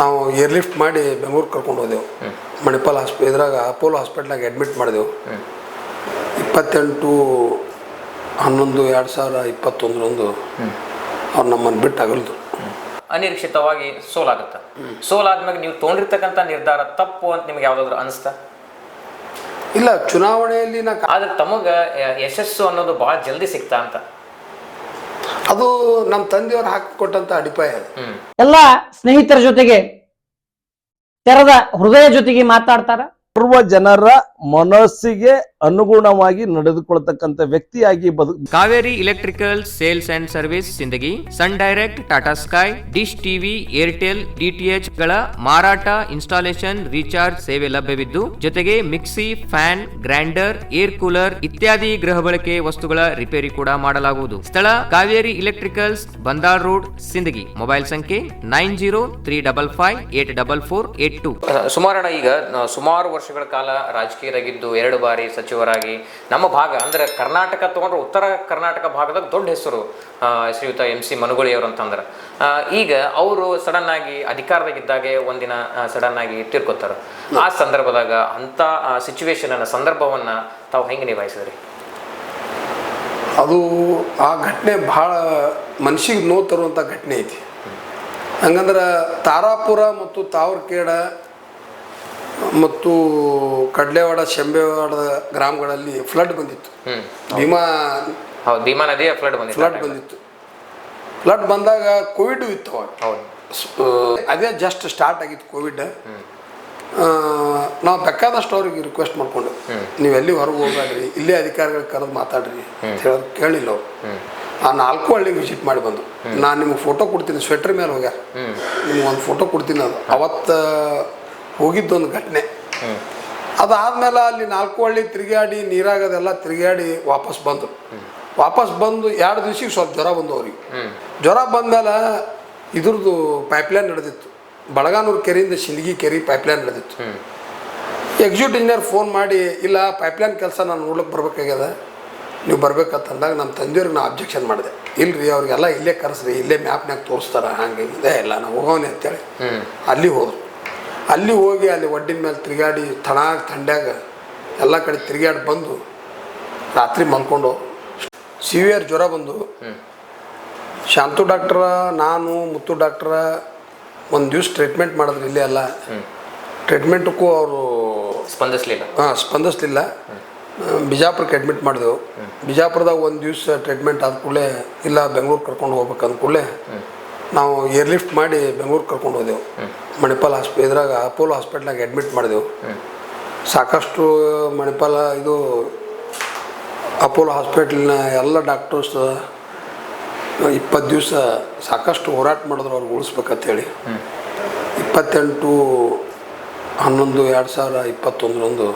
ನಾವು ಏರ್ಲಿಫ್ಟ್ ಮಾಡಿ ಬೆಂಗಳೂರು ಕರ್ಕೊಂಡು ಹೋದೆವು. ಮಣಿಪಾಲ್ ಹಾಸ್ಪಿ ಇದ್ರಾಗ ಅಪೋಲೋ ಹಾಸ್ಪಿಟ್ಲಾಗ ಅಡ್ಮಿಟ್ ಮಾಡಿದೆವು. ಇಪ್ಪತ್ತೆಂಟು ಹನ್ನೊಂದು ಎರಡು ಸಾವಿರ ಇಪ್ಪತ್ತೊಂದರಂದು ಅವ್ರು ನಮ್ಮನ್ನು ಬಿಟ್ಟು ಅಗಲ್ದು. ಅನಿರೀಕ್ಷಿತವಾಗಿ ಸೋಲಾಗುತ್ತ. ಸೋಲಾದ್ಮೇಲೆ ನೀವು ತೊಗೊಂಡಿರ್ತಕ್ಕಂಥ ನಿರ್ಧಾರ ತಪ್ಪು ಅಂತ ನಿಮ್ಗೆ ಯಾವುದಾದ್ರು ಅನಿಸ್ತಾ? ಇಲ್ಲ ಚುನಾವಣೆಯಲ್ಲಿ ನಾ ಆದ್ರೆ ತಮಗ ಯಶಸ್ಸು ಅನ್ನೋದು ಭಾಳ ಜಲ್ದಿ ಸಿಗ್ತಾ ಅಂತ. ಅದು ನಮ್ಮ ತಂದೆಯವ್ರು ಹಾಕಿಕೊಟ್ಟಂತ ಅಡಿಪಾಯ ಅದು. ಎಲ್ಲ ಸ್ನೇಹಿತರ ಜೊತೆಗೆ ತೆರೆದ ಹೃದಯ ಜೊತೆಗೆ ಮಾತಾಡ್ತಾರ. ಪೂರ್ವ ಜನರ ಮನಸ್ಸಿಗೆ ಅನುಗುಣವಾಗಿ ನಡೆದುಕೊಳ್ತಕ್ಕಂಥ ವ್ಯಕ್ತಿಯಾಗಿ ಬದು Kaveri electrical sales and service Sindagi Sun Direct Tata Sky Dish TV Airtel ಡಿಟಿಎಚ್ಗಳ ಮಾರಾಟ ಇನ್ಸ್ಟಾಲೇಷನ್ ರೀಚಾರ್ಜ್ ಸೇವೆ ಲಭ್ಯವಿದ್ದು ಜೊತೆಗೆ mixie fan grinder air cooler ಇತ್ಯಾದಿ ಗೃಹ ಬಳಕೆ ವಸ್ತುಗಳ ರಿಪೇರಿ ಕೂಡ ಮಾಡಲಾಗುವುದು. ಸ್ಥಳ Kaveri electricals Bandal road Sindagi. Mobile ಸಂಖ್ಯೆ nine zero three double five eight double four eight two. ಸುಮಾರಣ ಈಗ ಸುಮಾರು ವರ್ಷಗಳ ಕಾಲ ರಾಜಕೀಯದಾಗಿದ್ದು ಎರಡು ಬಾರಿ ಸಚಿವರಾಗಿ. ನಮ್ಮ ಭಾಗ, ಅಂದ್ರೆ ಕರ್ನಾಟಕ ತಗೊಂಡ್ರೆ ಉತ್ತರ ಕರ್ನಾಟಕ ಭಾಗದಾಗ ದೊಡ್ಡ ಹೆಸರು ಶ್ರೀಯುತ ಎಂ ಸಿ ಮನುಗುಳಿ ಅವರು ಅಂತಂದ್ರೆ ಈಗ ಅವರು ಸಡನ್ ಆಗಿ ಅಧಿಕಾರದಾಗಿದ್ದಾಗೆ ಒಂದಿನ ಸಡನ್ ಆಗಿ ತೀರ್ಕೊತಾರ ಆ ಸಂದರ್ಭದಾಗ ಅಂತ ಸಿಚುವೇಶನ್ ಅನ್ನ, ಸಂದರ್ಭವನ್ನ ತಾವು ಹೆಂಗೆ ನಿಭಾಯಿಸಿದ್ರಿ? ಅದು ಆ ಘಟನೆ ಭಾಳ ಮನ್ಸಿಗೆ ನೋವು ತರುವಂಥ ಘಟನೆ ಐತಿ. ಹಂಗಂದ್ರೆ ತಾರಾಪುರ ಮತ್ತು ತಾವರ್ಕೇಡ ಮತ್ತು ಕಡ್ಲೆವಾಡ ಶೆಂಬೆವಾಡ ಗ್ರಾಮಗಳಲ್ಲಿ ಫ್ಲಡ್ ಬಂದಿತ್ತು. ಭೀಮಾ ಹೌದು ಭೀಮಾ ನದಿಯ ಫ್ಲಡ್ ಬಂದಿತ್ತು ಫ್ಲಡ್ ಬಂದಿತ್ತು. ಫ್ಲಡ್ ಬಂದಾಗ ಕೋವಿಡ್ ಇತ್ತು ಅವಾಗ. ಅದೇ ಜಸ್ಟ್ ಸ್ಟಾರ್ಟ್ ಆಗಿತ್ತು ಕೋವಿಡ್ ನಾವು ಬೇಕಾದಷ್ಟು ಅವ್ರಿಗೆ ರಿಕ್ವೆಸ್ಟ್ ಮಾಡ್ಕೊಂಡು ನೀವು ಎಲ್ಲಿ ಹೊರಗೆ ಹೋಗ್ಬೇಡ್ರಿ ಇಲ್ಲೇ ಅಧಿಕಾರಿಗಳು ಕರೆದು ಮಾತಾಡ್ರಿ ಅಂತ ಹೇಳೋದು ಕೇಳಿಲ್ಲ ಅವ್ರು. ಆ ನಾಲ್ಕು ಹಳ್ಳಿಗೆ ವಿಸಿಟ್ ಮಾಡಿ ಬಂದು. ನಾನು ನಿಮ್ಗೆ ಫೋಟೋ ಕೊಡ್ತೀನಿ ಸ್ವೆಟ್ರ್ ಮೇಲೆ ಹೋಗ್ಯಾರ ನಿಮ್ಗೆ ಒಂದು ಫೋಟೋ ಕೊಡ್ತೀನಿ ಅದು. ಅವತ್ತು ಹೋಗಿದ್ದೊಂದು ಘಟನೆ. ಅದಾದ್ಮೇಲೆ ಅಲ್ಲಿ ನಾಲ್ಕು ಹಳ್ಳಿ ತಿರುಗಾಡಿ ನೀರಾಗದೆಲ್ಲ ತಿರುಗಾಡಿ ವಾಪಸ್ ಬಂದರು ವಾಪಸ್ ಬಂದು ಎರಡು ದಿವ್ಸಕ್ಕೆ ಸ್ವಲ್ಪ ಜ್ವರ ಬಂದು ಅವ್ರಿಗೆ. ಜ್ವರ ಬಂದಮೇಲೆ ಇದ್ರದ್ದು ಪೈಪ್ಲೈನ್ ನಡೆದಿತ್ತು. ಬಳಗಾನೂರು ಕೆರೆಯಿಂದ ಶಿಂದಗಿ ಕೆರೆ ಪೈಪ್ಲೈನ್ ನಡೆದಿತ್ತು. ಎಕ್ಸಿಕ್ಯೂಟ್ ಇಂಜಿನಿಯರ್ ಫೋನ್ ಮಾಡಿ, ಇಲ್ಲ ಪೈಪ್ಲೈನ್ ಕೆಲಸ ನಾನು ನೋಡ್ಲಿಕ್ಕೆ ಬರ್ಬೇಕಾಗ್ಯದ. ನೀವು ಬರ್ಬೇಕಂತಂದಾಗ ನಮ್ಮ ತಂದೆಯವ್ರಿಗೆ ನಾನು ಅಬ್ಜೆಕ್ಷನ್ ಮಾಡಿದೆ. ಇಲ್ರಿ, ಅವ್ರಿಗೆಲ್ಲ ಇಲ್ಲೇ ಕರೆಸ್ರಿ, ಇಲ್ಲೇ ಮ್ಯಾಪ್ನಾಗ ತೋರಿಸ್ತಾರ, ಹಂಗೆ ಇಲ್ಲ ನಾವು ಹೋಗೋನಿ ಅಂತೇಳಿ. ಅಲ್ಲಿ ಹೋದ್ರು. ಅಲ್ಲಿ ಹೋಗಿ ಅಲ್ಲಿ ಒಡ್ಡಿನ ಮೇಲೆ ತಿರುಗಾಡಿ ತಣಾಗ ತಂಡ್ಯಾಗ ಎಲ್ಲ ಕಡೆ ತಿರುಗಾಡಿ ಬಂದು ರಾತ್ರಿ ಮಲ್ಕೊಂಡು ಸಿವಿಯರ್ ಜ್ವರ ಬಂದು ಶಾಂತು ಡಾಕ್ಟ್ರ ನಾನು ಮುತ್ತು ಡಾಕ್ಟ್ರ ಒಂದು ದಿವ್ಸ ಟ್ರೀಟ್ಮೆಂಟ್ ಮಾಡಿದ್ರು ಇಲ್ಲೇ ಎಲ್ಲ. ಟ್ರೀಟ್ಮೆಂಟಕ್ಕೂ ಅವರು ಸ್ಪಂದಿಸ್ಲಿಲ್ಲ. ಹಾಂ ಸ್ಪಂದಿಸ್ಲಿಲ್ಲ. ಬಿಜಾಪುರಕ್ಕೆ ಅಡ್ಮಿಟ್ ಮಾಡಿದೆವು. ಬಿಜಾಪುರದಾಗ ಒಂದು ದಿವ್ಸ ಟ್ರೀಟ್ಮೆಂಟ್ ಆದ ಕೂಡಲೇ ಇಲ್ಲ ಬೆಂಗಳೂರು ಕರ್ಕೊಂಡು ಹೋಗ್ಬೇಕು ಅಂದ ಕೂಡಲೇ ನಾವು ಏರ್ ಲಿಫ್ಟ್ ಮಾಡಿ ಬೆಂಗಳೂರು ಕರ್ಕೊಂಡು ಹೋದೆವು. ಮಣಿಪಾಲ್ ಹಾಸ್ಪಿ, ಇದ್ರಾಗ ಅಪೋಲೋ ಹಾಸ್ಪಿಟ್ಲಾಗ ಅಡ್ಮಿಟ್ ಮಾಡಿದೆವು. ಸಾಕಷ್ಟು ಮಣಿಪಾಲ ಇದು ಅಪೋಲೋ ಹಾಸ್ಪಿಟ್ಲಿನ ಎಲ್ಲ ಡಾಕ್ಟರ್ಸ್ ಇಪ್ಪತ್ತು ದಿವಸ ಸಾಕಷ್ಟು ಹೋರಾಟ ಮಾಡಿದ್ರು ಅವ್ರಿಗೆ ಉಳಿಸ್ಬೇಕಂತೇಳಿ. ಇಪ್ಪತ್ತೆಂಟು ಹನ್ನೊಂದು ಎರಡು ಸಾವಿರ ಇಪ್ಪತ್ತೊಂದರಂದು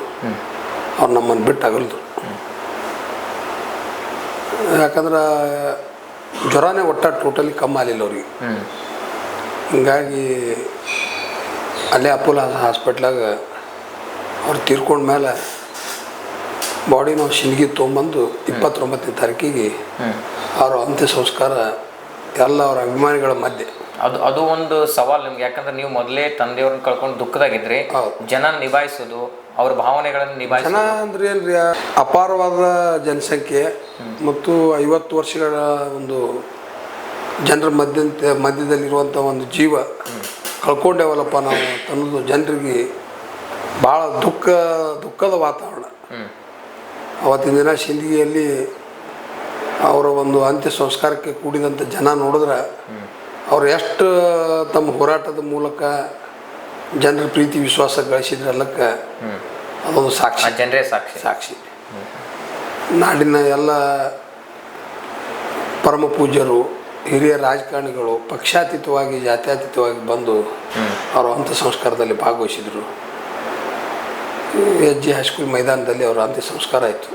ಅವ್ರು ನಮ್ಮನ್ನು ಬಿಟ್ಟು ಅಗಲ್ದು. ಯಾಕಂದ್ರೆ ಜ್ವರನೇ ಒಟ್ಟ ಟೋಟಲಿ ಕಮ್ಮಿ ಆಗಲಿಲ್ಲ ಅವ್ರಿಗೆ. ಹಿಂಗಾಗಿ ಅಲ್ಲೇ ಅಪೋಲೋ ಹಾಸ್ಪಿಟ್ಲಾಗ ಅವ್ರು ತೀರ್ಕೊಂಡ ಮೇಲೆ ಬಾಡಿ ನಾವು ಶಿಲ್ಗಿ ತೊಗೊಂಬಂದು ಇಪ್ಪತ್ತೊಂಬತ್ತನೇ ತಾರೀಕಿಗೆ ಅವರ ಅಂತ್ಯ ಸಂಸ್ಕಾರ ಎಲ್ಲ ಅವರ ಅಭಿಮಾನಿಗಳ ಮಧ್ಯೆ. ಅದು ಅದು ಒಂದು ಸವಾಲು ನಿಮ್ಗೆ. ಯಾಕಂದ್ರೆ ನೀವು ಮೊದಲೇ ತಂದೆಯವ್ರನ್ನ ಕಳ್ಕೊಂಡು ದುಃಖದಾಗಿದ್ರಿ. ಜನ ನಿಭಾಯಿಸೋದು ಅವ್ರ ಭಾವನೆಗಳನ್ನು ಜನ ನಿಭಾಯಿಸೋದು ಅಂದ್ರೆ ಏನ್ರಿ ಅಪಾರವಾದ ಜನಸಂಖ್ಯೆ ಮತ್ತು ಐವತ್ತು ವರ್ಷಗಳ ಒಂದು ಜನರ ಮಧ್ಯ ಮಧ್ಯದಲ್ಲಿರುವಂಥ ಒಂದು ಜೀವ ಕಳ್ಕೊಂಡೇವಲ್ಲಪ್ಪ ನಾವು ಅನ್ನೋದು ಜನರಿಗೆ ಭಾಳ ದುಃಖ ದುಃಖದ ವಾತಾವರಣ. ಅವತ್ತಿನ ದಿನ ಸಿಂದಗಿಯಲ್ಲಿ ಅವರ ಒಂದು ಅಂತ್ಯ ಸಂಸ್ಕಾರಕ್ಕೆ ಕೂಡಿದಂಥ ಜನ ನೋಡಿದ್ರೆ ಅವ್ರು ಎಷ್ಟು ತಮ್ಮ ಹೋರಾಟದ ಮೂಲಕ ಜನರ ಪ್ರೀತಿ ವಿಶ್ವಾಸ ಗಳಿಸಿದ್ರಲ್ಲಕ್ಕೆ ಅದೊಂದು ಆ ಸಾಕ್ಷಿ ಜನರೇ ಸಾಕ್ಷಿ. ಸಾಕ್ಷಿ. ನಾಡಿನ ಎಲ್ಲ ಪರಮ ಪೂಜ್ಯರು ಹಿರಿಯ ರಾಜಕಾರಣಿಗಳು ಪಕ್ಷಾತೀತವಾಗಿ ಜಾತ್ಯಾತೀತವಾಗಿ ಬಂದು ಅವರು ಅಂತ್ಯ ಸಂಸ್ಕಾರದಲ್ಲಿ ಭಾಗವಹಿಸಿದರು. ಎಚ್ ಜಿ ಹೈಸ್ಕೂಲ್ ಮೈದಾನದಲ್ಲಿ ಅವರ ಅಂತ್ಯ ಸಂಸ್ಕಾರ ಆಯಿತು.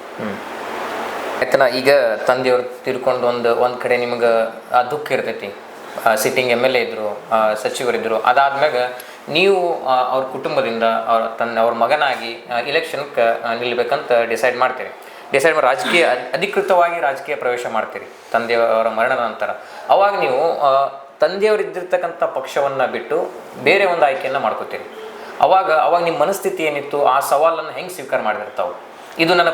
ಆಯ್ತಾ ಈಗ ತಂದೆಯವ್ರು ತಿರ್ಕೊಂಡು ಒಂದು ಒಂದು ಕಡೆ ನಿಮ್ಗೆ ಆ ದುಃಖ ಇರ್ತೈತಿ. ಸಿಟ್ಟಿಂಗ್ ಎಂ ಎಲ್ ಎ ಇದ್ರು ಸಚಿವರಿದ್ದರು ಅದಾದ್ಮ್ಯಾಗ ನೀವು ಅವ್ರ ಕುಟುಂಬದಿಂದ ಅವ್ರ ತನ್ನ ಅವ್ರ ಮಗನಾಗಿ ಇಲೆಕ್ಷನ್ಗೆ ನಿಲ್ಲಬೇಕಂತ ಡಿಸೈಡ್ ಮಾಡ್ತೀರಿ. ಡಿಸೈಡ್ ಮಾಡಿ ರಾಜಕೀಯ ಅಧಿಕೃತವಾಗಿ ರಾಜಕೀಯ ಪ್ರವೇಶ ಮಾಡ್ತೀರಿ ತಂದೆಯವರ ಮರಣದ ನಂತರ. ಅವಾಗ ನೀವು ತಂದೆಯವರಿದ್ದಿರ್ತಕ್ಕಂಥ ಪಕ್ಷವನ್ನು ಇದ್ದಿರ್ತಕ್ಕಂಥ ಪಕ್ಷವನ್ನ ಬಿಟ್ಟು ಬೇರೆ ಒಂದು ಆಯ್ಕೆಯನ್ನು ಮಾಡ್ಕೋತೀರಿ. ಅವಾಗ ಅವಾಗ ನಿಮ್ಮ ಮನಸ್ಥಿತಿ ಏನಿತ್ತು ಆ ಸವಾಲನ್ನು ಹೆಂಗೆ ಸ್ವೀಕಾರ ಮಾಡಿರ್ತಾವೆ ಇದು ನನ್ನ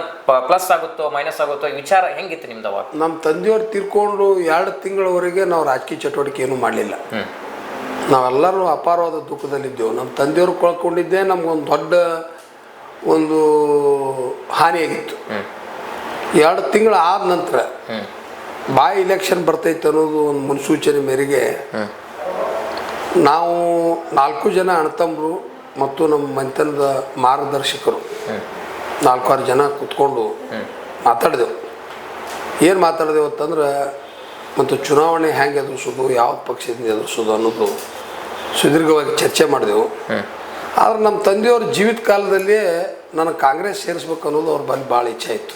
ಪ್ಲಸ್ ಆಗುತ್ತೋ ಮೈನಸ್ ಆಗುತ್ತೋ ಈ ವಿಚಾರ ಹೆಂಗಿತ್ತು ನಿಮ್ದು ಅವಾಗ? ನಮ್ಮ ತಂದೆಯವ್ರು ತೀರ್ಕೊಂಡು ಎರಡು ತಿಂಗಳವರೆಗೆ ನಾವು ರಾಜಕೀಯ ಚಟುವಟಿಕೆ ಏನೂ ಮಾಡಲಿಲ್ಲ. ನಾವೆಲ್ಲರೂ ಅಪಾರವಾದ ದುಃಖದಲ್ಲಿದ್ದೆವು. ನಮ್ಮ ತಂದೆಯವರು ಕಳ್ಕೊಂಡಿದ್ದೇ ನಮಗೊಂದು ದೊಡ್ಡ ಒಂದು ಹಾನಿಯಾಗಿತ್ತು. ಎರಡು ತಿಂಗಳು ಆದ ನಂತರ ಬಾಯಿ ಇಲೆಕ್ಷನ್ ಬರ್ತೈತೆ ಅನ್ನೋದು ಒಂದು ಮುನ್ಸೂಚನೆ ಮೇರೆಗೆ ನಾವು ನಾಲ್ಕು ಜನ ಅಣ್ತಂಬರು ಮತ್ತು ನಮ್ಮ ಮನೆತನದ ಮಾರ್ಗದರ್ಶಕರು. ನಾಲ್ಕಾರು ಜನ ಕೂತ್ಕೊಂಡು ಮಾತಾಡಿದೆವು. ಏನು ಮಾತಾಡಿದೆವು ಅಂತಂದ್ರೆ ಮತ್ತು ಚುನಾವಣೆ ಹೆಂಗೆ ಎದುರಿಸೋದು ಯಾವ ಪಕ್ಷದಿಂದ ಎದುರಿಸೋದು ಅನ್ನೋದು ಸುದೀರ್ಘವಾಗಿ ಚರ್ಚೆ ಮಾಡಿದೆವು. ಆದ್ರೆ ನಮ್ಮ ತಂದೆಯವ್ರ ಜೀವಿತ ಕಾಲದಲ್ಲಿಯೇ ನನಗೆ ಕಾಂಗ್ರೆಸ್ ಸೇರಿಸ್ಬೇಕು ಅನ್ನೋದು ಅವ್ರ ಬಗ್ಗೆ ಭಾಳ ಇಚ್ಛೆ ಇತ್ತು.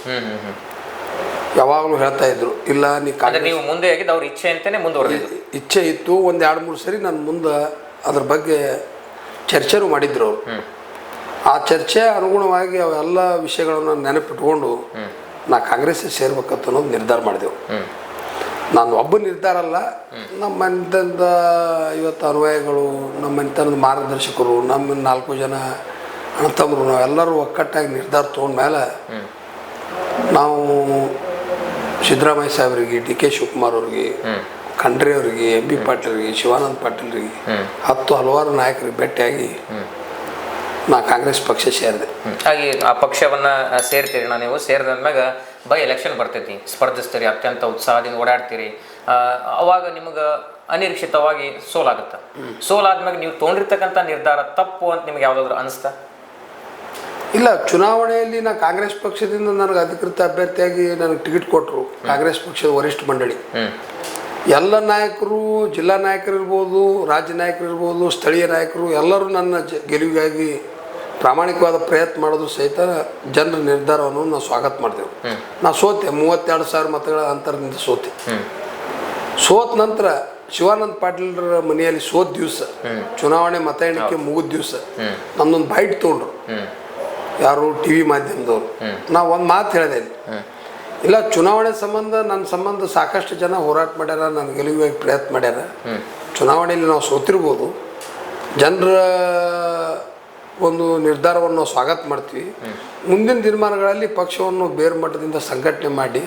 ಯಾವಾಗಲೂ ಹೇಳ್ತಾ ಇದ್ರು ಇಲ್ಲ ನೀವು ಮುಂದೆ ಅವ್ರ ಇಚ್ಛೆ ಅಂತಾನೆ ಮುಂದುವರೆದ ಇಚ್ಛೆ ಇತ್ತು ಒಂದು ಎರಡು ಮೂರು ಸರಿ ನನ್ನ ಮುಂದೆ ಅದ್ರ ಬಗ್ಗೆ ಚರ್ಚೆನೂ ಮಾಡಿದ್ರು ಅವರು. ಆ ಚರ್ಚೆ ಅನುಗುಣವಾಗಿ ಅವೆಲ್ಲ ವಿಷಯಗಳನ್ನು ನೆನಪಿಟ್ಕೊಂಡು ನಾ ಕಾಂಗ್ರೆಸ್ ಸೇರ್ಬೇಕಂತ ಅನ್ನೋದು ನಿರ್ಧಾರ ಮಾಡಿದೆವು. ನಾನು ಒಬ್ಬ ನಿರ್ಧಾರ ಅಲ್ಲ ನಮ್ಮ ಮನೆತನದ ಇವತ್ತು ಅನ್ವಯಗಳು ನಮ್ಮ ಮನೆತನದ ಮಾರ್ಗದರ್ಶಕರು, ನಮ್ಮ ನಾಲ್ಕು ಜನ ಅಣ್ಣತಮ್ಮರು ನಾವೆಲ್ಲರೂ ಒಕ್ಕಟ್ಟಾಗಿ ನಿರ್ಧಾರ ತೊಗೊಂಡ್ಮೇಲೆ ನಾವು ಸಿದ್ದರಾಮಯ್ಯ ಸಾಹೇಬರಿಗೆ, ಡಿ ಕೆ ಶಿವಕುಮಾರ್ ಅವ್ರಿಗೆ, ಖಂಡ್ರಿ ಅವರಿಗೆ, ಎಂ ಬಿ ಪಾಟೀಲ್ರಿಗೆ, ಶಿವಾನಂದ ಪಾಟೀಲ್ರಿಗೆ, ಹತ್ತು ಹಲವಾರು ನಾಯಕರಿಗೆ ಭೇಟಿಯಾಗಿ ನಾ ಕಾಂಗ್ರೆಸ್ ಪಕ್ಷ ಸೇರಿದೆ. ಹಾಗೆ ಆ ಪಕ್ಷವನ್ನ ಸೇರ್ತೀರಿ ನಾ ನೀವು ಸೇರಿದ್ಮ್ಯಾಗ ಬೈ ಎಲೆಕ್ಷನ್ ಬರ್ತೈತಿ. ಸ್ಪರ್ಧಿಸ್ತೀರಿ ಅತ್ಯಂತ ಉತ್ಸಾಹದಿಂದ ಓಡಾಡ್ತೀರಿ. ಅವಾಗ ನಿಮಗೆ ಅನಿರೀಕ್ಷಿತವಾಗಿ ಸೋಲಾಗುತ್ತ. ಸೋಲಾದ್ಮೇಲೆ ನೀವು ತೊಗೊಂಡಿರ್ತಕ್ಕಂಥ ನಿರ್ಧಾರ ತಪ್ಪು ಅಂತ ನಿಮ್ಗೆ ಯಾವ್ದಾದ್ರು ಅನಿಸ್ತಾ? ಇಲ್ಲ ಚುನಾವಣೆಯಲ್ಲಿ ನಾ ಕಾಂಗ್ರೆಸ್ ಪಕ್ಷದಿಂದ ನನಗೆ ಅಧಿಕೃತ ಅಭ್ಯರ್ಥಿಯಾಗಿ ನನಗೆ ಟಿಕೆಟ್ ಕೊಟ್ಟರು ಕಾಂಗ್ರೆಸ್ ಪಕ್ಷದ ವರಿಷ್ಠ ಮಂಡಳಿ. ಎಲ್ಲ ನಾಯಕರು ಜಿಲ್ಲಾ ನಾಯಕರು ಇರ್ಬೋದು ರಾಜ್ಯ ನಾಯಕರು ಇರ್ಬೋದು ಸ್ಥಳೀಯ ನಾಯಕರು ಎಲ್ಲರೂ ನನ್ನ ಗೆಲುವಿಗಾಗಿ ಪ್ರಾಮಾಣಿಕವಾದ ಪ್ರಯತ್ನ ಮಾಡೋದು ಸಹಿತ ಜನರ ನಿರ್ಧಾರವನ್ನು ನಾವು ಸ್ವಾಗತ ಮಾಡ್ತೇವೆ. ನಾ ಸೋತೆ ಮೂವತ್ತೆರಡು ಸಾವಿರ ಮತಗಳ ಅಂತರದಿಂದ ಸೋತೆ. ಸೋತ ನಂತರ ಶಿವಾನಂದ ಪಾಟೀಲ್ರ ಮನೆಯಲ್ಲಿ ಸೋತ್ ದಿವಸ. ಚುನಾವಣೆ ಮತ ಎಣಿಕೆ ಮುಗಿದ ದಿವಸ. ನನ್ನೊಂದು ಬೈಟ್ ತೊಗೊಂಡ್ರು. ಯಾರು ಟಿ ವಿ ಮಾಧ್ಯಮದವರು ನಾವು ಒಂದು ಮಾತು ಹೇಳಿದೆ ಇಲ್ಲಿ. ಇಲ್ಲ ಚುನಾವಣೆ ಸಂಬಂಧ ನನ್ನ ಸಂಬಂಧ ಸಾಕಷ್ಟು ಜನ ಹೋರಾಟ ಮಾಡ್ಯಾರ ನನ್ನ ಗೆಲುವಿಗಾಗಿ ಪ್ರಯತ್ನ ಮಾಡ್ಯಾರ. ಚುನಾವಣೆಯಲ್ಲಿ ನಾವು ಸೋತಿರ್ಬೋದು. ಜನರ ಒಂದು ನಿರ್ಧಾರವನ್ನು ಸ್ವಾಗತ ಮಾಡ್ತೀವಿ. ಮುಂದಿನ ದಿನಮಾನಗಳಲ್ಲಿ ಪಕ್ಷವನ್ನು ಬೇರು ಮಟ್ಟದಿಂದ ಸಂಘಟನೆ ಮಾಡಿ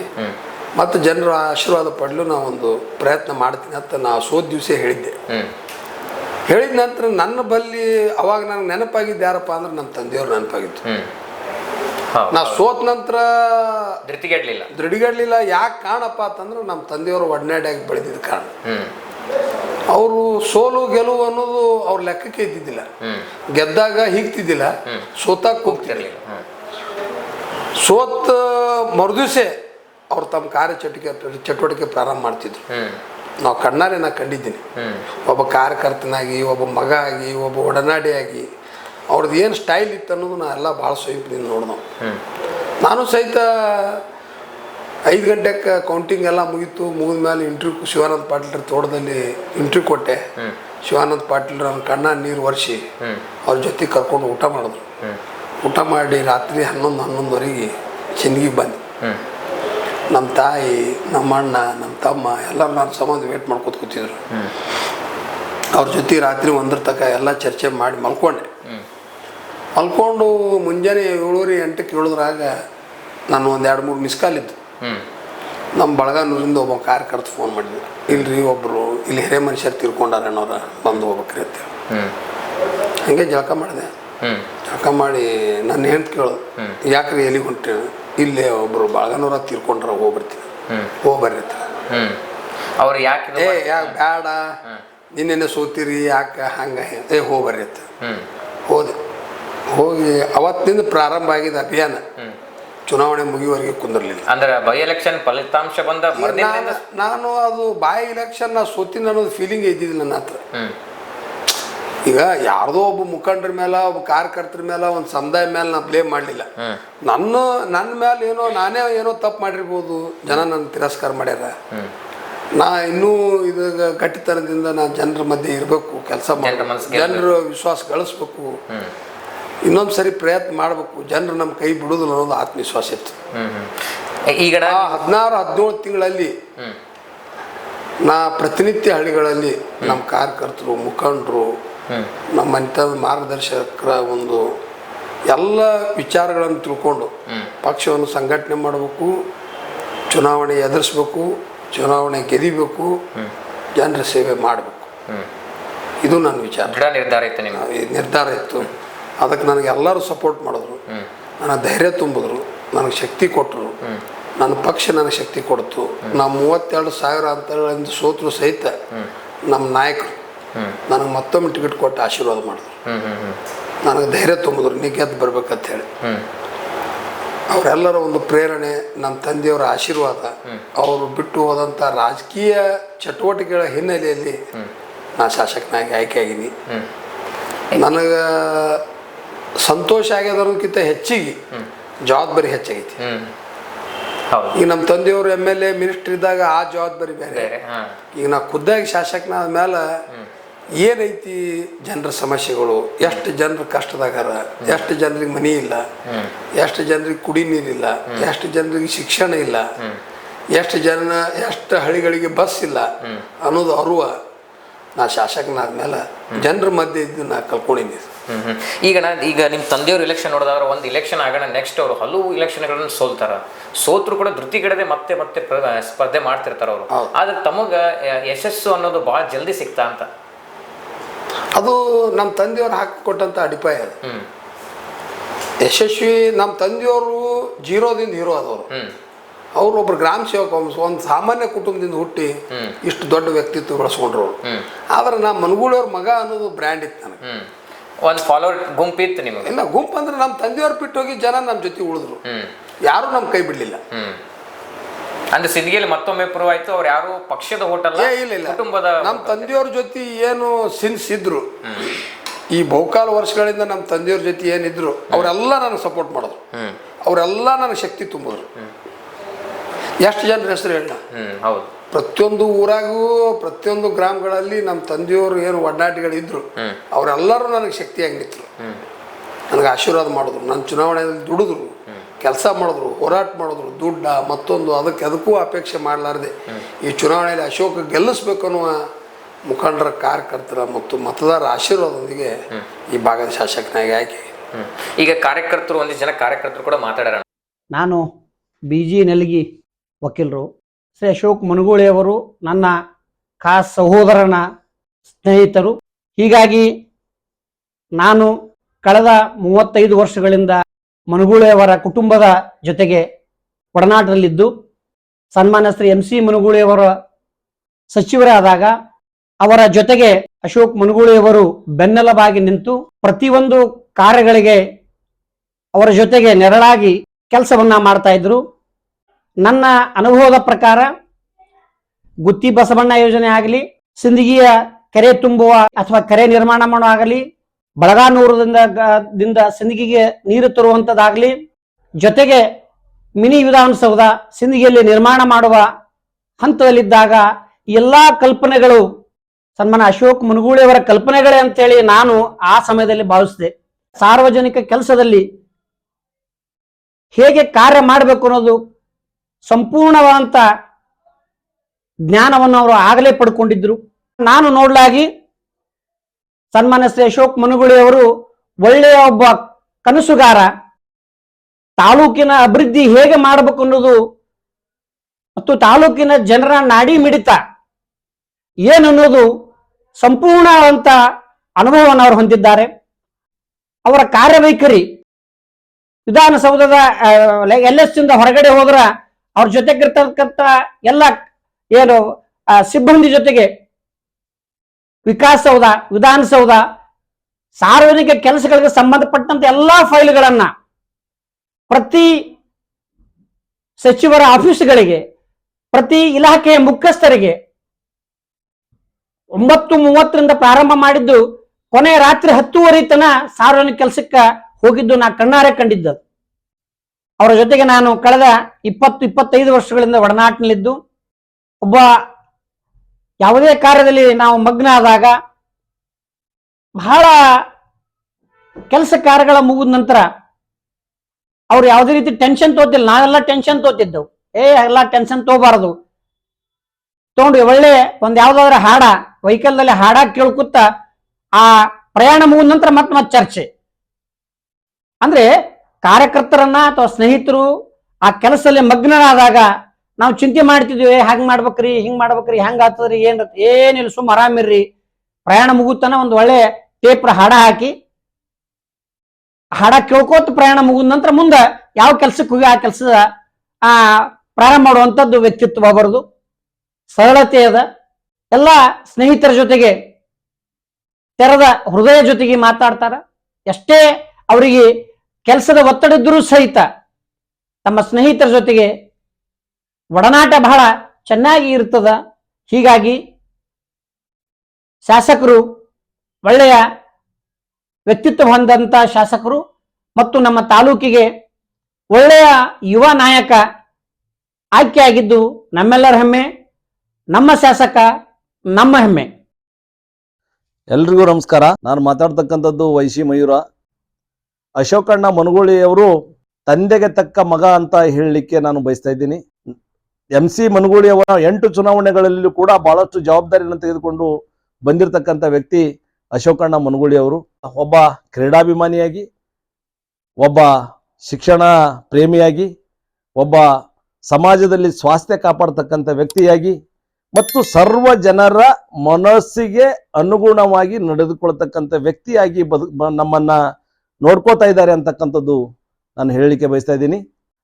ಮತ್ತು ಜನರ ಆಶೀರ್ವಾದ ಪಡಲು ನಾವು ಒಂದು ಪ್ರಯತ್ನ ಮಾಡ್ತೀನಿ ಅಂತ ನಾ ಸೋತ ದಿವಸ ಹೇಳಿದ್ದೆ. ಹೇಳಿದ ನಂತರ ನನ್ನ ಬಲ್ಲಿ ಅವಾಗ ನನಗೆ ನೆನಪಾಗಿದ್ದು ಯಾರಪ್ಪ ಅಂದ್ರೆ ನಮ್ಮ ತಂದೆಯವ್ರು ನೆನಪಾಗಿತ್ತು. ನಾ ಸೋತ ನಂತರ ದೃಢಿಗೆಡ್ಲಿಲ್ಲ ದೃಢಗಡ್ಲಿಲ್ಲ ಯಾಕೆ ಕಾಣಪ್ಪ ಅಂತಂದ್ರೆ ನಮ್ಮ ತಂದೆಯವರು ಒಡನಾಡಿಯಾಗಿ ಬೆಳೆದಿದ್ದ ಕಾರಣ. ಅವರು ಸೋಲು ಗೆಲುವು ಅನ್ನೋದು ಅವ್ರ ಲೆಕ್ಕಕ್ಕೆ ಇದ್ದಿದ್ದಿಲ್ಲ. ಗೆದ್ದಾಗ ಹೀಗ್ತಿದ್ದಿಲ್ಲ. ಸೋತಾಗ ಕೂಗ್ತಿರ್ಲಿಲ್ಲ ಸೋತ ಮರುದಿವಸೆ ಅವ್ರು ತಮ್ಮ ಕಾರ್ಯ ಚಟುವಟಿಕೆ ಚಟುವಟಿಕೆ ಪ್ರಾರಂಭ ಮಾಡ್ತಿದ್ರು. ನಾವು ಕಣ್ಣಾರೆ ನಾ ಕಂಡಿದ್ದೀನಿ. ಒಬ್ಬ ಕಾರ್ಯಕರ್ತನಾಗಿ ಒಬ್ಬ ಮಗ ಆಗಿ ಒಬ್ಬ ಒಡನಾಡಿಯಾಗಿ ಅವ್ರದ್ದು ಏನು ಸ್ಟೈಲ್ ಇತ್ತು ಅನ್ನೋದು ನಾ ಎಲ್ಲ ಭಾಳ ಸ್ವಯಂಪದಿಂದ ನೋಡ್ದವು. ನಾನು ಸಹಿತ ಐದು ಗಂಟೆಗೆ ಕೌಂಟಿಂಗ್ ಎಲ್ಲ ಮುಗೀತು ಮುಗಿದ ಮೇಲೆ ಇಂಟ್ರ್ಯೂ ಶಿವಾನಂದ ಪಾಟೀಲ್ರ ತೋಟದಲ್ಲಿ ಇಂಟ್ರ್ಯೂ ಕೊಟ್ಟೆ. ಶಿವಾನಂದ ಪಾಟೀಲ್ರ ಅವ್ರ ಕಣ್ಣ ನೀರು ಒರೆಸಿ ಅವ್ರ ಜೊತೆ ಕರ್ಕೊಂಡು ಊಟ ಮಾಡಿದ್ರು. ಊಟ ಮಾಡಿ ರಾತ್ರಿ ಹನ್ನೊಂದು ಹನ್ನೊಂದುವರೆಗೆ ಚಿನ್ಗಿ ಬಂದೆ. ನಮ್ಮ ತಾಯಿ ನಮ್ಮ ಅಣ್ಣ ನಮ್ಮ ತಮ್ಮ ಎಲ್ಲರೂ ನಾನು ಸಂಬಂಧ ವೇಟ್ ಮಾಡ್ಕೊತ ಕೂತಿದ್ರು. ಅವ್ರ ಜೊತೆ ರಾತ್ರಿ ಒಂದ್ರ ತನಕ ಎಲ್ಲ ಚರ್ಚೆ ಮಾಡಿ ಮಲ್ಕೊಂಡೆ. ಮಲ್ಕೊಂಡು ಮುಂಜಾನೆ ಏಳೂರಿ ಎಂಟಕ್ಕೆ ಏಳಿದ್ರಾಗ ನಾನು ಒಂದು ಎರಡು ಮೂರು ಮಿಸ್ ಕಾಲ್ ನಮ್ಮ ಬಳಗಾನೂರಿಂದ ಒಬ್ಬ ಕಾರ್ ಕರೆದು ಫೋನ್ ಮಾಡಿದ್ವಿ. ಇಲ್ರಿ ಒಬ್ಬರು ಇಲ್ಲಿ ಹಿರೇ ಮನುಷ್ಯರು ತೀರ್ಕೊಂಡಾರೇನವ್ರ ಬಂದು ಹೋಗ್ಬೇಕ್ರಿ ಅಂತ ಹಂಗೆ ಜಳಕ ಮಾಡಿದೆ. ಜಳಕ ಮಾಡಿ ನನ್ನ ಹೆಂಡ್ತಿ ಕೇಳೋದು ಯಾಕ್ರಿ ಎಲ್ಲಿಗೆ ಹೊಂಟಿ ಇಲ್ಲೇ ಒಬ್ಬರು ಬಳಗನೂರ ತೀರ್ಕೊಂಡ್ರ ಹೋಗ್ಬರ್ತೀನಿ ಹೋಗ್ಬರ್ರಿ ಅಂತ ಅವ್ರು ಯಾಕೆ ಏ ಯಾಕೆ ಬೇಡ ನಿನ್ನೆನೆ ಸೋತಿರಿ ಯಾಕೆ ಹಂಗೆ? ಏ ಹೋಗ್ಬರ್ರಿ ಅಂತ. ಹೋದೆ. ಹೋಗಿ ಅವತ್ತಿಂದ ಪ್ರಾರಂಭ ಆಗಿದೆ ಅಭಿಯಾನ. ಚುನಾವಣೆ ಮುಗಿಯುವವರೆಗೆ ಕುಂದಿರಲಿಲ್ಲ. ಅಂದ್ರೆ ಬೈ ಎಲೆಕ್ಷನ್ ಫಲಿತಾಂಶ ಬಂದ ನಾನು ನಾನು ಅದು ಬೈ ಎಲೆಕ್ಷನ್ ನಾ ಸೋತಿನ ಅನ್ನೋದು ಫೀಲಿಂಗ್ ಇದ್ದಿದ್ದಿಲ್ಲ ನನ್ನ ಹತ್ರ. ಈಗ ಯಾರ್ದೋ ಒಬ್ಬ ಮುಖಂಡರ ಮೇಲೆ ಒಬ್ಬ ಕಾರ್ಯಕರ್ತರ ಮೇಲೆ ಒಂದು ಸಮುದಾಯ ಮೇಲೆ ನಾ ಬ್ಲೇಮ್ ಮಾಡಲಿಲ್ಲ. ನನ್ನ ನನ್ನ ಮೇಲೆ ಏನೋ ನಾನೇ ಏನೋ ತಪ್ಪು ಮಾಡಿರ್ಬೋದು ಜನ ನನ್ನ ತಿರಸ್ಕಾರ ಮಾಡ್ಯಾರ. ನಾ ಇನ್ನೂ ಇದು ಗಟ್ಟಿತನದಿಂದ ನಾ ಜನರ ಮಧ್ಯೆ ಇರಬೇಕು ಕೆಲಸ ಮಾಡಬೇಕು ಜನರ ವಿಶ್ವಾಸ ಗಳಿಸ್ಬೇಕು. ಇನ್ನೊಂದು ಸರಿ ಪ್ರಯತ್ನ ಮಾಡಬೇಕು. ಜನರು ನಮ್ಮ ಕೈ ಬಿಡುದಿಲ್ಲ ಅನ್ನೋದು ಆತ್ಮವಿಶ್ವಾಸ ಇತ್ತು. ಈಗ ಆ ಹದಿನಾರು ಹದಿನೇಳು ತಿಂಗಳಲ್ಲಿ ನಾ ಪ್ರತಿನಿತ್ಯ ಹಳ್ಳಿಗಳಲ್ಲಿ ನಮ್ಮ ಕಾರ್ಯಕರ್ತರು ಮುಖಂಡರು ನಮ್ಮ ಮನೆತನದ ಮಾರ್ಗದರ್ಶಕರ ಒಂದು ಎಲ್ಲ ವಿಚಾರಗಳನ್ನು ತಿಳ್ಕೊಂಡು ಪಕ್ಷವನ್ನು ಸಂಘಟನೆ ಮಾಡಬೇಕು ಚುನಾವಣೆ ಎದುರಿಸ್ಬೇಕು ಚುನಾವಣೆ ಗೆದಿಬೇಕು ಜನರ ಸೇವೆ ಮಾಡಬೇಕು. ಇದು ನನ್ನ ವಿಚಾರ. ನಿರ್ಧಾರ ಇತ್ತು ನಿರ್ಧಾರ ಇತ್ತು. ಅದಕ್ಕೆ ನನಗೆ ಎಲ್ಲರೂ ಸಪೋರ್ಟ್ ಮಾಡಿದ್ರು. ನನ್ನ ಧೈರ್ಯ ತುಂಬಿದ್ರು ನನಗೆ ಶಕ್ತಿ ಕೊಟ್ಟರು ನನ್ನ ಪಕ್ಷ ನನಗೆ ಶಕ್ತಿ ಕೊಡ್ತು. ನಾ ಮೂವತ್ತೆರಡು ಸಾವಿರ ಹೇಳಿ ಸೋತರು ಸಹಿತ ನಮ್ಮ ನಾಯಕರು ನನಗೆ ಮತ್ತೊಮ್ಮೆ ಟಿಕೆಟ್ ಕೊಟ್ಟು ಆಶೀರ್ವಾದ ಮಾಡಿದ್ರು. ನನಗೆ ಧೈರ್ಯ ತುಂಬಿದ್ರು ನೀ ಗೆದ್ದು ಬರ್ಬೇಕಂತ ಹೇಳಿ. ಅವರೆಲ್ಲರ ಒಂದು ಪ್ರೇರಣೆ ನಮ್ಮ ತಂದೆಯವರ ಆಶೀರ್ವಾದ ಅವರು ಬಿಟ್ಟು ಹೋದಂಥ ರಾಜಕೀಯ ಚಟುವಟಿಕೆಗಳ ಹಿನ್ನೆಲೆಯಲ್ಲಿ ನಾನು ಶಾಸಕನಾಗಿ ಆಯ್ಕೆ ಆಗಿನಿ ನನಗೆ ಸಂತೋಷ ಆಗ್ಯದಕ್ಕಿಂತ ಹೆಚ್ಚಿಗೆ ಜವಾಬ್ದಾರಿ ಹೆಚ್ಚಾಗೈತಿ. ಈಗ ನಮ್ಮ ತಂದೆಯವರು ಎಂ ಎಲ್ ಎ ಮಿನಿಸ್ಟರ್ ಇದ್ದಾಗ ಆ ಜವಾಬ್ದಾರಿ ಬೇರೆ. ಈಗ ನಾವು ಖುದ್ದಾಗಿ ಶಾಸಕನಾದ ಮೇಲೆ ಏನೈತಿ ಜನರ ಸಮಸ್ಯೆಗಳು ಎಷ್ಟು ಜನರು ಕಷ್ಟದಾಗಾರ ಎಷ್ಟು ಜನರಿಗೆ ಮನಿ ಇಲ್ಲ ಎಷ್ಟು ಜನರಿಗೆ ಕುಡಿ ನೀರಿಲ್ಲ ಎಷ್ಟು ಜನರಿಗೆ ಶಿಕ್ಷಣ ಇಲ್ಲ ಎಷ್ಟು ಜನ ಎಷ್ಟು ಹಳ್ಳಿಗಳಿಗೆ ಬಸ್ ಇಲ್ಲ ಅನ್ನೋದು ಅರುವ ನಾ ಶಾಸಕನಾದ್ಮೇಲೆ ಜನರ ಮಧ್ಯೆ ಇದ್ದು ನಾ ಹ್ಮ್. ಈಗ ನಾ ಈಗ ನಿಮ್ಮ ತಂದೆಯವರು ಇಲೆಕ್ಷನ್ ನೋಡಿದಾದ್ರೆ ಒಂದು ಇಲೆಕ್ಷನ್ ಆಗೋಣ ನೆಕ್ಸ್ಟ್ ಅವರು ಹಲವು ಇಲೆಕ್ಷನ್ಗಳನ್ನು ಸೋಲ್ತಾರೆ. ಸೋತ್ರು ಕೂಡ ಧೃತಿಗೆಡದೆ ಮತ್ತೆ ಮತ್ತೆ ಪ್ರ- ಸ್ಪರ್ಧೆ ಮಾಡ್ತಿರ್ತಾರೆ ಅವರು. ಆದ್ರೆ ತಮಗೆ ಯಶಸ್ಸು ಅನ್ನೋದು ಭಾಳ ಜಲ್ದಿ ಸಿಗ್ತಾ ಅಂತ. ಅದು ನಮ್ಮ ತಂದೆಯವ್ರು ಹಾಕಿಕೊಟ್ಟಂಥ ಅಡಿಪಾಯ ಅದು. ಯಶಸ್ವಿ ನಮ್ಮ ತಂದೆಯವರು ಜೀರೋದಿಂದ ಹೀರೋ ಅದವರು ಅವರು ಅವ್ರು ಒಬ್ರು ಗ್ರಾಮ ಸೇವಕ ಒಂದು ಸಾಮಾನ್ಯ ಕುಟುಂಬದಿಂದ ಹುಟ್ಟಿ ಇಷ್ಟು ದೊಡ್ಡ ವ್ಯಕ್ತಿತ್ವ ಬೆಳೆಸ್ಕೊಂಡ್ರು. ಆದ್ರೆ ನಾ ಮನಗೂಳವ್ರ ಮಗ ಅನ್ನೋದು ಬ್ರ್ಯಾಂಡ್ ಇತ್ತು ನನಗೆ. ಒಂದು ಫಾಲೋವರ್ ಗುಂಪಿತ್ತು ನಿಮಗೆ? ಇಲ್ಲ ಗುಂಪು ಅಂದ್ರೆ ನಮ್ಮ ತಂದೆಯವ್ರು ಬಿಟ್ಟು ಹೋಗಿ ಜನ ನಮ್ಮ ಜೊತೆ ಉಳಿದ್ರು. ಯಾರು ನಮ್ಮ ಕೈ ಬಿಡಲಿಲ್ಲ. ಅಂದ್ರೆ ಸಿದ್ಗಿಯಲ್ಲಿ ಮತ್ತೊಮ್ಮೆ ಪ್ರೂವ್ ಆಯ್ತು ಅವ್ರು ಯಾರು ಪಕ್ಷದ ಹೋಟೆಲ್ ಇಲ್ಲ ಇಲ್ಲ. ಕುಟುಂಬದ ನಮ್ಮ ತಂದೆಯವ್ರ ಜೊತೆ ಏನು ಸಿನ್ಸ್ ಇದ್ರು ಈ ಬಹುಕಾಲ ವರ್ಷಗಳಿಂದ ನಮ್ಮ ತಂದೆಯವ್ರ ಜೊತೆ ಏನಿದ್ರು ಅವರೆಲ್ಲ ನನಗೆ ಸಪೋರ್ಟ್ ಮಾಡಿದ್ರು. ಅವರೆಲ್ಲ ನನಗೆ ಶಕ್ತಿ ತುಂಬಿದ್ರು. ಎಷ್ಟು ಜನರ ಹೆಸರು ಹೇಳ ಹೌದು. ಪ್ರತಿಯೊಂದು ಊರಾಗೂ ಪ್ರತಿಯೊಂದು ಗ್ರಾಮಗಳಲ್ಲಿ ನಮ್ಮ ತಂದೆಯವರು ಏನು ಒಡನಾಟಿಗಳಿದ್ರು ಅವರೆಲ್ಲರೂ ನನಗೆ ಶಕ್ತಿಯಾಗಿ ನಿಂತರು ನನಗೆ ಆಶೀರ್ವಾದ ಮಾಡಿದ್ರು. ನನ್ನ ಚುನಾವಣೆಯಲ್ಲಿ ದುಡಿದ್ರು ಕೆಲಸ ಮಾಡಿದ್ರು ಹೋರಾಟ ಮಾಡಿದ್ರು ದುಡ್ಡ ಮತ್ತೊಂದು ಅದಕ್ಕೆ ಅದಕ್ಕೂ ಅಪೇಕ್ಷೆ ಮಾಡಲಾರದೆ. ಈ ಚುನಾವಣೆಯಲ್ಲಿ ಅಶೋಕ ಗೆಲ್ಲಿಸ್ಬೇಕು ಅನ್ನುವ ಮುಖಂಡರ ಕಾರ್ಯಕರ್ತರ ಮತ್ತು ಮತದಾರರ ಆಶೀರ್ವಾದದೊಂದಿಗೆ ಈ ಭಾಗದ ಶಾಸಕನಾಗಿ ಆಯ್ಕೆ. ಈಗ ಕಾರ್ಯಕರ್ತರು ಒಂದಿಷ್ಟು ಜನ ಕಾರ್ಯಕರ್ತರು ಕೂಡ ಮಾತಾಡೋಣ. ನಾನು ಬಿ ಜಿ ನೆಲಗಿ ವಕೀಲರು. ಶ್ರೀ ಅಶೋಕ್ ಮನಗೂಳಿಯವರು ನನ್ನ ಖಾಸ್ ಸಹೋದರನ ಸ್ನೇಹಿತರು. ಹೀಗಾಗಿ ನಾನು ಕಳೆದ ಮೂವತ್ತೈದು ವರ್ಷಗಳಿಂದ ಮನಗೂಳಿಯವರ ಕುಟುಂಬದ ಜೊತೆಗೆ ಒಡನಾಟದಲ್ಲಿದ್ದು, ಸನ್ಮಾನ್ಯ ಶ್ರೀ ಎಂ ಸಿ ಮನಗೂಳಿಯವರ ಸಚಿವರಾದಾಗ ಅವರ ಜೊತೆಗೆ ಅಶೋಕ್ ಮನಗೂಳಿಯವರು ಬೆನ್ನೆಲಬಾಗಿ ನಿಂತು ಪ್ರತಿಯೊಂದು ಕಾರ್ಯಗಳಿಗೆ ಅವರ ಜೊತೆಗೆ ನೆರಳಾಗಿ ಕೆಲಸವನ್ನ ಮಾಡ್ತಾ ಇದ್ರು. ನನ್ನ ಅನುಭವದ ಪ್ರಕಾರ ಗುತ್ತಿ ಬಸವಣ್ಣ ಯೋಜನೆ ಆಗಲಿ, ಸಿಂದಗಿಯ ಕೆರೆ ತುಂಬುವ ಅಥವಾ ಕೆರೆ ನಿರ್ಮಾಣ ಮಾಡೋ ಆಗಲಿ ಬಳಗಾನೂರದಿಂದ ಸಿಂದಗಿಗೆ ನೀರು ತರುವಂಥದ್ದಾಗಲಿ ಜೊತೆಗೆ ಮಿನಿ ವಿಧಾನಸೌಧ ಸಿಂದಗಿಯಲ್ಲಿ ನಿರ್ಮಾಣ ಮಾಡುವ ಹಂತದಲ್ಲಿದ್ದಾಗ ಎಲ್ಲಾ ಕಲ್ಪನೆಗಳು ಸನ್ಮಾನ ಅಶೋಕ್ ಮುನಗೂಳಿಯವರ ಕಲ್ಪನೆಗಳೇ ಅಂತೇಳಿ ನಾನು ಆ ಸಮಯದಲ್ಲಿ ಭಾವಿಸಿದೆ. ಸಾರ್ವಜನಿಕ ಕೆಲಸದಲ್ಲಿ ಹೇಗೆ ಕಾರ್ಯ ಮಾಡಬೇಕು ಅನ್ನೋದು ಸಂಪೂರ್ಣವಾದಂತ ಜ್ಞಾನವನ್ನು ಅವರು ಆಗಲೇ ಪಡ್ಕೊಂಡಿದ್ರು. ನಾನು ನೋಡ್ಲಾಗಿ ಸನ್ಮಾನ್ಯ ಶ್ರೀ ಅಶೋಕ್ ಮನುಗುಳಿ ಅವರು ಒಳ್ಳೆಯ ಒಬ್ಬ ಕನಸುಗಾರ. ತಾಲೂಕಿನ ಅಭಿವೃದ್ಧಿ ಹೇಗೆ ಮಾಡಬೇಕು ಅನ್ನೋದು ಮತ್ತು ತಾಲೂಕಿನ ಜನರ ನಾಡಿ ಮಿಡಿತ ಏನನ್ನೋದು ಸಂಪೂರ್ಣವಂತ ಅನುಭವವನ್ನು ಅವರು ಹೊಂದಿದ್ದಾರೆ. ಅವರ ಕಾರ್ಯವೈಖರಿ ವಿಧಾನಸೌಧದ ಎಲ್ ಎಸ್ ಇಂದ ಹೊರಗಡೆ ಹೋದ್ರ ಅವ್ರ ಜೊತೆಗಿರ್ತಕ್ಕಂತ ಎಲ್ಲ ಏನು ಸಿಬ್ಬಂದಿ ಜೊತೆಗೆ ವಿಕಾಸಸೌಧ ವಿಧಾನಸೌಧ ಸಾರ್ವಜನಿಕ ಕೆಲಸಗಳಿಗೆ ಸಂಬಂಧಪಟ್ಟಂತ ಎಲ್ಲಾ ಫೈಲ್ಗಳನ್ನ ಪ್ರತಿ ಸಚಿವರ ಆಫೀಸ್ಗಳಿಗೆ, ಪ್ರತಿ ಇಲಾಖೆಯ ಮುಖ್ಯಸ್ಥರಿಗೆ ಒಂಬತ್ತು ಮೂವತ್ತರಿಂದ ಪ್ರಾರಂಭ ಮಾಡಿದ್ದು ಕೊನೆ ರಾತ್ರಿ ಹತ್ತುವರೆ ತನ ಸಾರ್ವಜನಿಕ ಕೆಲಸಕ್ಕೆ ಹೋಗಿದ್ದು ನಾ ಕಣ್ಣಾರೆ ಕಂಡಿದ್ದು ಅವರ ಜೊತೆಗೆ ನಾನು ಕಳೆದ ಇಪ್ಪತ್ತು, ಇಪ್ಪತ್ತೈದು ವರ್ಷಗಳಿಂದ ಒಡನಾಟಿನಲ್ಲಿದ್ದು, ಒಬ್ಬ ಯಾವುದೇ ಕಾರ್ಯದಲ್ಲಿ ನಾವು ಮಗ್ನ ಆದಾಗ ಬಹಳ ಕೆಲಸ ಕಾರ್ಯಗಳ ಮುಗಿದ ನಂತರ ಅವ್ರು ಯಾವುದೇ ರೀತಿ ಟೆನ್ಷನ್ ತೋತಿಲ್ಲ. ನಾವೆಲ್ಲ ಟೆನ್ಷನ್ ತೋತಿದ್ದೆವು. ಏ, ಎಲ್ಲ ಟೆನ್ಷನ್ ತಗೋಬಾರದು. ತಗೊಂಡು ಒಳ್ಳೆ ಒಂದ್ ಹಾಡಾ ಹಾಡ ವೆಹಿಕಲ್ದಲ್ಲಿ ಹಾಡ ಕೇಳ್ಕುತ್ತ ಆ ಪ್ರಯಾಣ ಮುಗಿದ ನಂತರ ಮತ್ತೆ ಮತ್ತೆ ಚರ್ಚೆ. ಅಂದ್ರೆ ಕಾರ್ಯಕರ್ತರನ್ನ ಅಥವಾ ಸ್ನೇಹಿತರು ಆ ಕೆಲಸದಲ್ಲಿ ಮಗ್ನರಾದಾಗ ನಾವು ಚಿಂತೆ ಮಾಡ್ತಿದ್ವಿ ಹೆಂಗ್ ಮಾಡ್ಬೇಕ್ರಿ, ಹಿಂಗ್ ಮಾಡ್ಬೇಕ್ರಿ, ಹೆಂಗ್ ಆಗ್ತದ್ರಿ ಏನ್ ಏನಿಲ್ಲ, ಸುಮ್ ಆರಾಮಿರ್ರಿ ಪ್ರಯಾಣ ಮುಗುತ್ತಾನ ಒಂದು ಒಳ್ಳೆ ಟೇಪ್ರ ಹಾಡ ಹಾಕಿ, ಹಾಡ ಕೇಳ್ಕೋತ ಪ್ರಯಾಣ ಮುಗಿದ ನಂತರ ಮುಂದೆ ಯಾವ ಕೆಲ್ಸಕ್ಕೆ ಹೋಗಿ ಆ ಕೆಲಸದ, ಆ ಪ್ರಾರಂಭ ಮಾಡುವಂಥದ್ದು ವ್ಯಕ್ತಿತ್ವ ಬರೋದು. ಸರಳತೆ ಅದ. ಎಲ್ಲ ಸ್ನೇಹಿತರ ಜೊತೆಗೆ, ತೆರೆದ ಹೃದಯ ಜೊತೆಗೆ ಮಾತಾಡ್ತಾರ. ಎಷ್ಟೇ ಅವರಿಗೆ ಕೆಲಸದ ಒತ್ತಡ ಇದ್ರೂ ಸಹಿತ ತಮ್ಮ ಸ್ನೇಹಿತರ ಜೊತೆಗೆ ಒಡನಾಟ ಬಹಳ ಚೆನ್ನಾಗಿ ಇರ್ತದ. ಹೀಗಾಗಿ ಶಾಸಕರು ಒಳ್ಳೆಯ ವ್ಯಕ್ತಿತ್ವ ಹೊಂದಂತ ಶಾಸಕರು ಮತ್ತು ನಮ್ಮ ತಾಲೂಕಿಗೆ ಒಳ್ಳೆಯ ಯುವ ನಾಯಕ ಆಯ್ಕೆಯಾಗಿದ್ದು ನಮ್ಮೆಲ್ಲರ ಹೆಮ್ಮೆ, ನಮ್ಮ ಶಾಸಕ ನಮ್ಮ ಹೆಮ್ಮೆ. ಎಲ್ರಿಗೂ ನಮಸ್ಕಾರ. ನಾನು ಮಾತಾಡ್ತಕ್ಕಂಥದ್ದು ವೈಸಿ ಮಯೂರ. ಅಶೋಕಣ್ಣ ಮನಗೂಳಿಯವರು ತಂದೆಗೆ ತಕ್ಕ ಮಗ ಅಂತ ಹೇಳಲಿಕ್ಕೆ ನಾನು ಬಯಸ್ತಾ ಇದ್ದೀನಿ. ಎಂ ಸಿ ಮನಗೂಳಿಯವರ ಎಂಟು ಚುನಾವಣೆಗಳಲ್ಲೂ ಕೂಡ ಬಹಳಷ್ಟು ಜವಾಬ್ದಾರಿಯನ್ನು ತೆಗೆದುಕೊಂಡು ಬಂದಿರತಕ್ಕಂಥ ವ್ಯಕ್ತಿ ಅಶೋಕಣ್ಣ ಮನಗೂಳಿಯವರು. ಒಬ್ಬ ಕ್ರೀಡಾಭಿಮಾನಿಯಾಗಿ, ಒಬ್ಬ ಶಿಕ್ಷಣ ಪ್ರೇಮಿಯಾಗಿ, ಒಬ್ಬ ಸಮಾಜದಲ್ಲಿ ಸ್ವಾಸ್ಥ್ಯ ಕಾಪಾಡತಕ್ಕಂಥ ವ್ಯಕ್ತಿಯಾಗಿ ಮತ್ತು ಸರ್ವ ಜನರ ಮನಸ್ಸಿಗೆ ಅನುಗುಣವಾಗಿ ನಡೆದುಕೊಳ್ತಕ್ಕಂಥ ವ್ಯಕ್ತಿಯಾಗಿ ಬದು ನಮ್ಮನ್ನ ನೋಡ್ಕೋತಾ ಇದ್ದಾರೆ ಅಂತಕ್ಕಂಥದ್ದು ನಾನು ಹೇಳಲಿಕ್ಕೆ ಬಯಸ್ತಾ ಇದ್ದೀನಿ.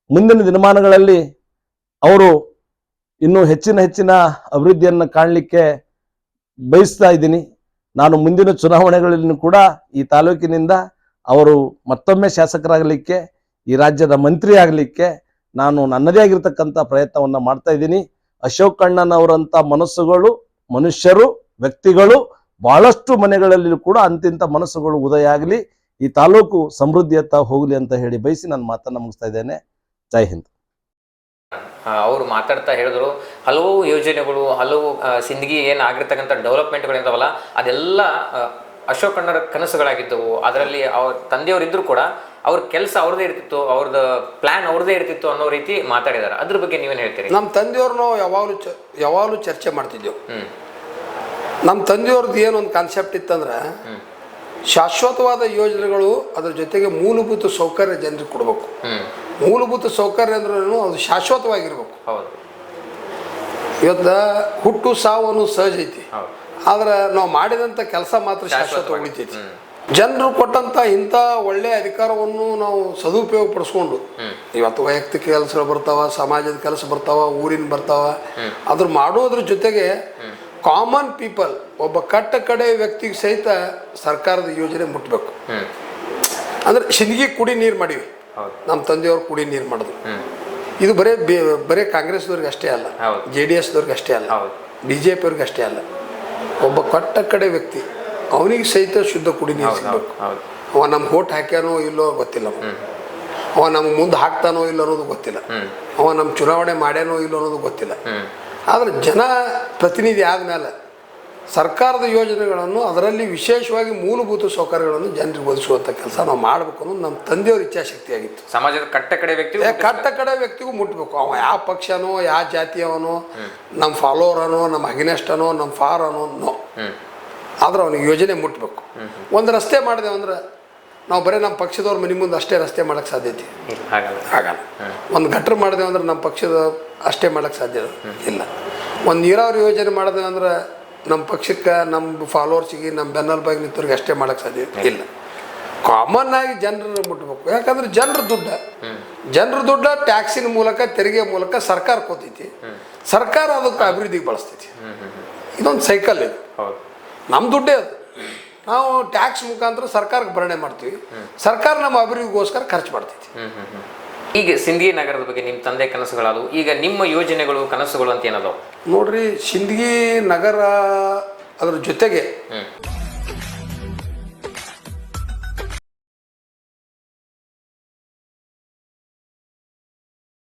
ಮುಂದಿನ ದಿನಮಾನಗಳಲ್ಲಿ ಅವರು ಇನ್ನೂ ಹೆಚ್ಚಿನ ಹೆಚ್ಚಿನ ಅಭಿವೃದ್ಧಿಯನ್ನು ಕಾಣಲಿಕ್ಕೆ ಬಯಸ್ತಾ ಇದ್ದೀನಿ. ನಾನು ಮುಂದಿನ ಚುನಾವಣೆಗಳಲ್ಲಿ ಕೂಡ ಈ ತಾಲೂಕಿನಿಂದ ಅವರು ಮತ್ತೊಮ್ಮೆ ಶಾಸಕರಾಗಲಿಕ್ಕೆ, ಈ ರಾಜ್ಯದ ಮಂತ್ರಿ ಆಗಲಿಕ್ಕೆ ನಾನು ನನ್ನದೇ ಆಗಿರ್ತಕ್ಕಂಥ ಪ್ರಯತ್ನವನ್ನು ಮಾಡ್ತಾ ಇದ್ದೀನಿ. ಅಶೋಕ್ ಕಣ್ಣನವರಂಥ ಮನಸ್ಸುಗಳು, ಮನುಷ್ಯರು, ವ್ಯಕ್ತಿಗಳು, ಬಹಳಷ್ಟು ಮನೆಗಳಲ್ಲಿ ಕೂಡ ಅಂತಿಂತ ಮನಸ್ಸುಗಳು ಉದಯ ಆಗಲಿ. ಈ ತಾಲೂಕು ಸಮೃದ್ಧಿಯತ್ತ ಹೋಗಲಿ ಅಂತ ಹೇಳಿ ಬಯಸಿ ನಾನು ಮಾತನ್ನ ಮುಗಿಸ್ತಾ ಇದ್ದೇನೆ. ಜೈ ಹಿಂದ್. ಅವರು ಮಾತಾಡ್ತಾ ಹೇಳಿದ್ರು ಹಲವು ಯೋಜನೆಗಳು ಹಲವು ಸಿಂದಗಿ ಏನು ಆಗಿರ್ತಕ್ಕಂಥ ಡೆವಲಪ್ಮೆಂಟ್ಗಳು ಇದಾವಲ್ಲ ಅದೆಲ್ಲ ಆ, ಅಶೋಕ್ ಅಣ್ಣರ ಕನಸುಗಳಾಗಿದ್ದವು. ಅದರಲ್ಲಿ ಅವ್ರ ತಂದೆಯವರು ಇದ್ರು ಕೂಡ ಅವ್ರ ಕೆಲಸ ಅವ್ರದೇ ಇರ್ತಿತ್ತು ಅವ್ರದ್ದು ಪ್ಲಾನ್ ಅವ್ರದೇ ಇರ್ತಿತ್ತು ಅನ್ನೋ ರೀತಿ ಮಾತಾಡಿದ್ದಾರೆ ಅದ್ರ ಬಗ್ಗೆ ನೀವೇನು ಹೇಳ್ತೀರಿ? ನಮ್ಮ ತಂದೆಯವ್ರು ನಾವು ಯಾವಾಗಲೂ ಯಾವಾಗಲೂ ಚರ್ಚೆ ಮಾಡ್ತಿದ್ದೆವು. ಹ್ಮ್. ನಮ್ಮ ತಂದೆಯವ್ರದ್ದು ಏನೊಂದು ಕಾನ್ಸೆಪ್ಟ್ ಇತ್ತಂದ್ರೆ ಶಾಶ್ವತವಾದ ಯೋಜನೆಗಳು ಅದರ ಜೊತೆಗೆ ಮೂಲಭೂತ ಸೌಕರ್ಯ ಜನರಿಗೆ ಕೊಡಬೇಕು. ಮೂಲಭೂತ ಸೌಕರ್ಯ ಅಂದ್ರೂ ಅದು ಶಾಶ್ವತವಾಗಿರ್ಬೇಕು. ಹೌದು. ಇವತ್ತು ಹುಟ್ಟು ಸಾವು ಅನ್ನೋದು ಸಹಜ ಐತಿ. ಆದ್ರೆ ನಾವು ಮಾಡಿದಂಥ ಕೆಲಸ ಮಾತ್ರ ಶಾಶ್ವತ. ಉಳಿತೈತಿ. ಜನರು ಕೊಟ್ಟಂತ ಇಂಥ ಒಳ್ಳೆಯ ಅಧಿಕಾರವನ್ನು ನಾವು ಸದುಪಯೋಗ ಪಡಿಸ್ಕೊಂಡು ಇವತ್ತು ವೈಯಕ್ತಿಕ ಕೆಲಸಗಳು ಬರ್ತಾವ ಸಮಾಜದ ಕೆಲಸ ಬರ್ತಾವ ಊರಿನ ಬರ್ತಾವ. ಅದ್ರ ಮಾಡೋದ್ರ ಜೊತೆಗೆ ಕಾಮನ್ ಪೀಪಲ್ ಒಬ್ಬ ಕಟ್ಟ ಕಡೆ ವ್ಯಕ್ತಿಗೆ ಸಹಿತ ಸರ್ಕಾರದ ಯೋಜನೆ ಮುಟ್ಟಬೇಕು ಅಂದ್ರೆ ಶಿಂದಗಿ ಕುಡಿ ನೀರು ಮಾಡಿವಿ. ನಮ್ಮ ತಂದೆಯವ್ರು ಕುಡಿ ನೀರು ಮಾಡಿದ್ರು. ಇದು ಬರೇ ಬರೇ ಕಾಂಗ್ರೆಸ್ದವ್ರಿಗೆ ಅಷ್ಟೇ ಅಲ್ಲ. ಜೆ ಡಿ ಎಸ್ದವ್ರಿಗೆ ಅಷ್ಟೇ ಅಲ್ಲ. ಬಿ ಜೆ ಪಿಯವ್ರಿಗೆ ಅಷ್ಟೇ ಅಲ್ಲ. ಒಬ್ಬ ಕಟ್ಟ ಕಡೆ ವ್ಯಕ್ತಿ ಅವನಿಗೆ ಸಹಿತ ಶುದ್ಧ ಕುಡಿ ನೀರು ಸಿಗ್ಬೇಕು. ಅವ ನಮ್ಮ ಓಟ್ ಹಾಕ್ಯಾನೋ ಇಲ್ಲೋ ಗೊತ್ತಿಲ್ಲ ಅವ. ನಮ್ಗೆ ಮುಂದೆ ಹಾಕ್ತಾನೋ ಇಲ್ಲ ಅನ್ನೋದು ಗೊತ್ತಿಲ್ಲ. ಅವ ನಮ್ಮ ಚುನಾವಣೆ ಮಾಡ್ಯಾನೋ ಇಲ್ಲ ಅನ್ನೋದು ಗೊತ್ತಿಲ್ಲ. ಆದರೆ ಜನ ಪ್ರತಿನಿಧಿ ಆದಮೇಲೆ ಸರ್ಕಾರದ ಯೋಜನೆಗಳನ್ನು ಅದರಲ್ಲಿ ವಿಶೇಷವಾಗಿ ಮೂಲಭೂತ ಸೌಕರ್ಯಗಳನ್ನು ಜನರಿಗೆ ಒದಗಿಸುವಂಥ ಕೆಲಸ ನಾವು ಮಾಡಬೇಕು ಅನ್ನೋದು ನಮ್ಮ ತಂದೆಯವ್ರ ಇಚ್ಛಾಶಕ್ತಿ ಆಗಿತ್ತು ಸಮಾಜದ ಕಟ್ಟ ಕಡೆ ವ್ಯಕ್ತಿ ಕಟ್ಟ ಕಡೆ ವ್ಯಕ್ತಿಗೂ ಮುಟ್ಟಬೇಕು ಅವ ಯಾವ ಪಕ್ಷನೋ ಯಾವ ಜಾತಿಯವನೋ ನಮ್ಮ ಫಾಲೋವರನೋ ನಮ್ಮ ಅಗಿನೆಸ್ಟನೋ ನಮ್ಮ ಫಾರನೋ ನೋ. ಹ್ಮ್. ಆದ್ರೆ ಅವನಿಗೆ ಯೋಜನೆ ಮುಟ್ಟಬೇಕು ಒಂದು ರಸ್ತೆ ಮಾಡಿದೆ ಅಂದ್ರೆ ನಾವು ಬರೀ ನಮ್ಮ ಪಕ್ಷದವ್ರ ಮನೆ ಮುಂದೆ ಅಷ್ಟೇ ರಸ್ತೆ ಮಾಡೋಕ್ಕೆ ಸಾಧ್ಯತೆ ಐತಿ. ಆಗಲ್ಲ ಒಂದು ಗಟ್ರ ಮಾಡಿದೆವು ಅಂದ್ರೆ ನಮ್ಮ ಪಕ್ಷದ ಅಷ್ಟೇ ಮಾಡೋಕ್ಕೆ ಸಾಧ್ಯ ಇಲ್ಲ. ಒಂದು ನೀರಾವರಿ ಯೋಜನೆ ಮಾಡಿದೆವು ಅಂದ್ರೆ ನಮ್ಮ ಪಕ್ಷಕ್ಕೆ ನಮ್ಮ ಫಾಲೋವರ್ಸಿಗೆ ನಮ್ಮ ಬೆನ್ನಲ್ಬಾಗಿ ನಿಂತವ್ರಿಗೆ ಅಷ್ಟೇ ಮಾಡೋಕ್ಕೆ ಸಾಧ್ಯ ಇಲ್ಲ. ಕಾಮನ್ ಆಗಿ ಜನರನ್ನು ಮುಟ್ಬೇಕು. ಯಾಕಂದ್ರೆ ಜನರ ದುಡ್ಡ. ಜನರ ದುಡ್ಡ ಟ್ಯಾಕ್ಸಿನ ಮೂಲಕ ತೆರಿಗೆ ಮೂಲಕ ಸರ್ಕಾರ ಕೋತೈತಿ ಸರ್ಕಾರ ಅದಕ್ಕೆ ಅಭಿವೃದ್ಧಿಗೆ ಬಳಸ್ತೈತಿ. ಇದೊಂದು ಸೈಕಲ್ ಇದು. ನಮ್ಮ ದುಡ್ಡೇ ಅದು. ನಾವು ಟ್ಯಾಕ್ಸ್ ಮುಖಾಂತರ ಸರ್ಕಾರಕ್ಕೆ ಭರಣೆ ಮಾಡ್ತೀವಿ. ಸರ್ಕಾರ ನಮ್ಮ ಅಭಿವೃದ್ಧಿಗೋಸ್ಕರ ಖರ್ಚು ಮಾಡ್ತೈತಿ. ಈಗ ಸಿಂದಗಿ ನಗರದ ಬಗ್ಗೆ ನಿಮ್ಮ ತಂದೆ ಕನಸುಗಳಾದವು. ಈಗ ನಿಮ್ಮ ಯೋಜನೆಗಳು ಕನಸುಗಳು ಅಂತ ಏನದಾವು ನೋಡ್ರಿ ಸಿಂದಗಿ ನಗರ ಅದರ ಜೊತೆಗೆ